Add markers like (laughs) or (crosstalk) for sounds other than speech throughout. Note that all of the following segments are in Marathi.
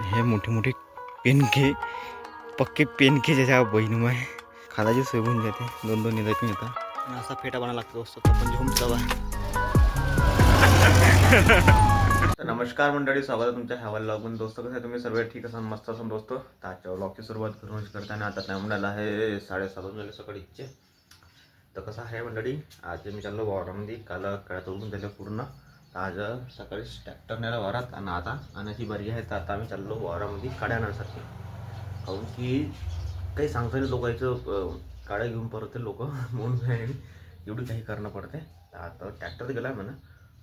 हे मोठे मोठे पेनके पक्के पेनके ज्याच्या बहिणीमुळे. खालाची सोय होऊन जाते. दोन दोन येतात येतात. आणि असा फेटा बनवा लागतो असतो तो पण झोम चवा तर नमस्कार मंडळी स्वागत आहे तुमच्या ह्या व्लॉगमध्ये दोस्त कसं आहे तुम्ही सर्व? ठीक असाल? मस्त असाल दोस्त? तर आजच्या व्लॉगची सुरुवात करून करताना आता टाइम म्हणाला आहे साडेसात वाजून झाले सकाळीचे. तर कसं आहे मंडळी आज मी चाललो वावरामध्ये काल कळ्या तोडून झालं पूर्ण. आज सकाळीच ट्रॅक्टर नेला वावरात आणि आता आणायची बारी आहे तर आता आम्ही चाललो वावरामध्ये काड्या आणण्यासाठी काहून की काही सांगता येईल लोकांचं काड्या घेऊन परत लोक (laughs) म्हणून एवढी काही करणं पडते. आता ट्रॅक्टर गेला म्हणा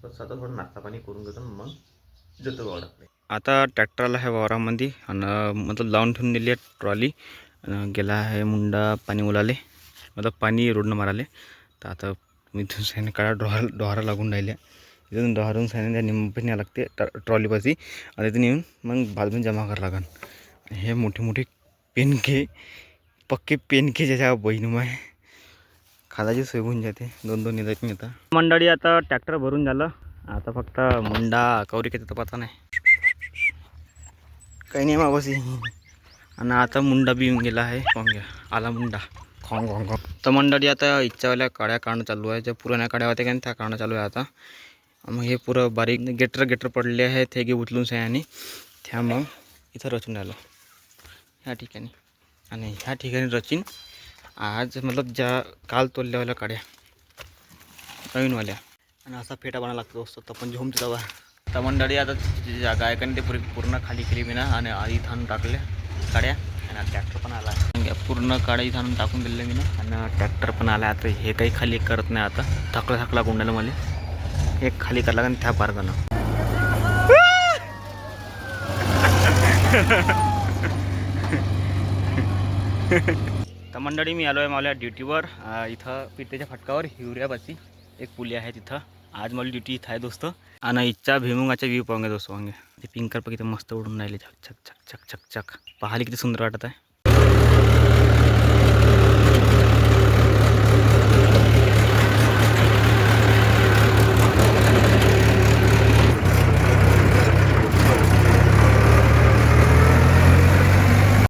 तर सतत थोडं नाश्ता पाणी करून घेतो आणि मग जातो वावरात. आता ट्रॅक्टरला आहे वावरामध्ये आणि मतलब लावून ठेवून दिली आहे ट्रॉली आणि गेला आहे मुंडा पाणी उलाले मतलब पाणी रोडनं माराले. तर आता मी दुसऱ्याने काळा डोहार डोहारा लागून राहिल्या. इथून डोहारून सायन त्या निंबणी न्यावं लागते ट- ट्रॉलीपाशी आणि तिथून येऊन मग बाजून जमा करावं लागन. हे मोठे मोठे पेनके पक्के पेनके ज्याच्या बहिणीमुळे. खालाची सोय होऊन जाते दोन दोन येतात नेता मंडळी आता ट्रॅक्टर भरून झालं. आता फक्त मुंडा कवरी काही पता नाही. काही नाही मागोसी आणि आता मुंडा बी येऊन गेला आहे. पाहून घ्या. आला मुंडा. खोंग खोंग तर मंडळी आता इच्छावाल्या काड्या काढणं चालू आहे. ज्या पुराण्या काड्या होत्या का नाही, त्या काढणं चालू आहे आता. मग हे पुरं बारीक गेटर गेटर पडले आहेत हे गे उचलून आणि त्या मग इथं रचून राहिलो. ह्या ठिकाणी. आणि ह्या ठिकाणी रचीन आज मतलब ज्या काल तोडल्यावाल्या काड्या. नवीनवाल्या. आणि असा फेटा बनायला लागतो असतो तर पण झोमते दवा तर मंडळी आता गायकाने जागा ते पुरी पूर्ण खाली केली मी ना आणि आधी थांबून टाकले काड्या. आणि ट्रॅक्टर पण आला. आहे. पूर्ण काड्या इथं आणून टाकून दिले मी ना आणि ट्रॅक्टर पण आला. आता हे काही खाली करत नाही आता. थकला थकला गुंडाला मला. एक खाली करला लागेल त्या पार्गानं तर मंडळी मी आलो आहे मला ड्युटीवर इथं पिठेच्या फटकावर हिवऱ्यापाशी एक पुली आहे तिथं. आज मला ड्युटी इथं आहे दोस्त. आणि इच्छा भिमुंगाच्या व्ह्यू पाहून दोस्त वांगे. ते पिंकर पण किती मस्त उडून राहिले. छक छक छक छक छक छक. पाहायला किती सुंदर वाटत आहे